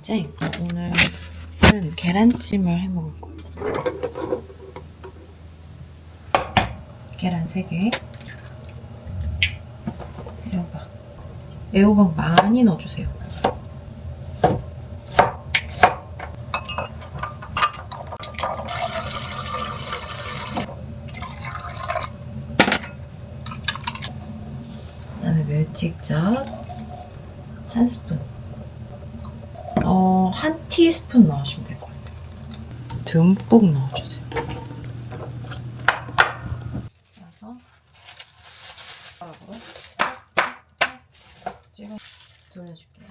이제 오늘은 계란찜을 해 먹을 거예요. 계란 3개. 애호박. 애호박 많이 넣어주세요. 그 다음에 멸치액젓 한 스푼. 어, 한 티스푼 넣으시면 될 것 같아요. 듬뿍 넣어주세요. 그래서 찍어 돌려줄게요.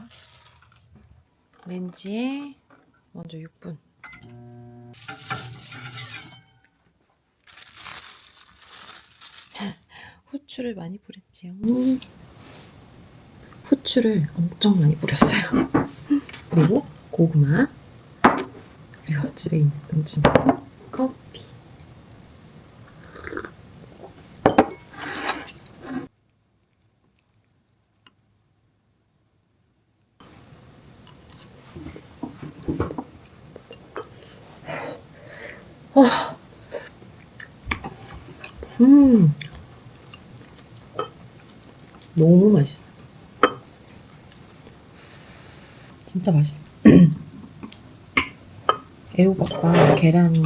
렌지에 먼저 6분. 후추를 많이 뿌렸지요. 후추를 엄청 많이 뿌렸어요. 그리고 고구마. 그리고 집에 있는 등짐 커피. 와. 음. 너무 맛있어 진짜 맛있어 애호박과 계란이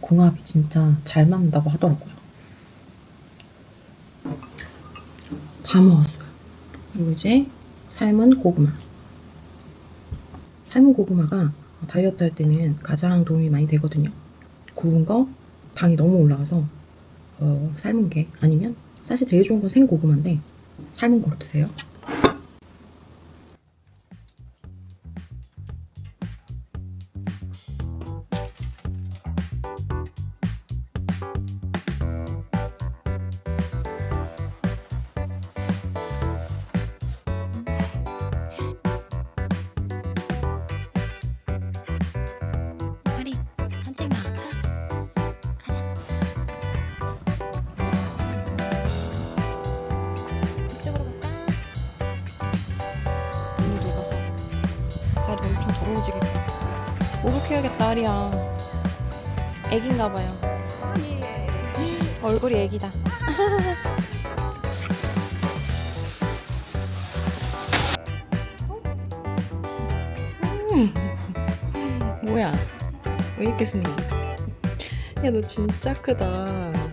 궁합이 진짜 잘 맞는다고 하더라고요. 다 먹었어요. 그리고 이제 삶은 고구마. 삶은 고구마가 다이어트 할 때는 가장 도움이 많이 되거든요. 구운 거 당이 너무 올라가서 어, 삶은 게 아니면 사실 제일 좋은 건 생고구마인데 삶은 거로 드세요. 더러워지겠다. 목욕해야겠다, 아리야. 애기인가 봐요. 얼굴이 애기다. 음. 뭐야? 왜 이렇게 숨이? 야, 너 진짜 크다.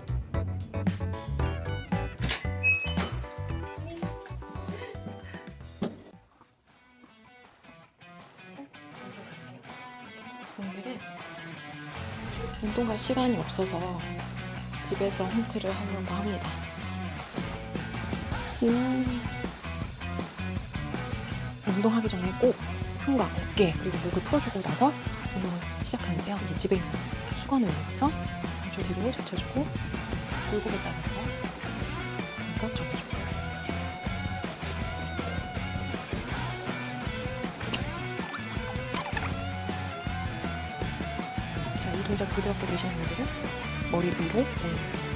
오늘은 운동 갈 시간이 없어서 집에서 홈트를 하려고 합니다. 음. 운동하기 전에 꼭 흉곽, 어깨 그리고 목을 풀어주고 나서 운동을 시작하는데요. 이제 집에 있는 수건을 이용해서 저 뒤로 젖혀주고 골고루다가 감각 접어주고 부드럽게 되시는 분들은 머리 위로 올려주세요.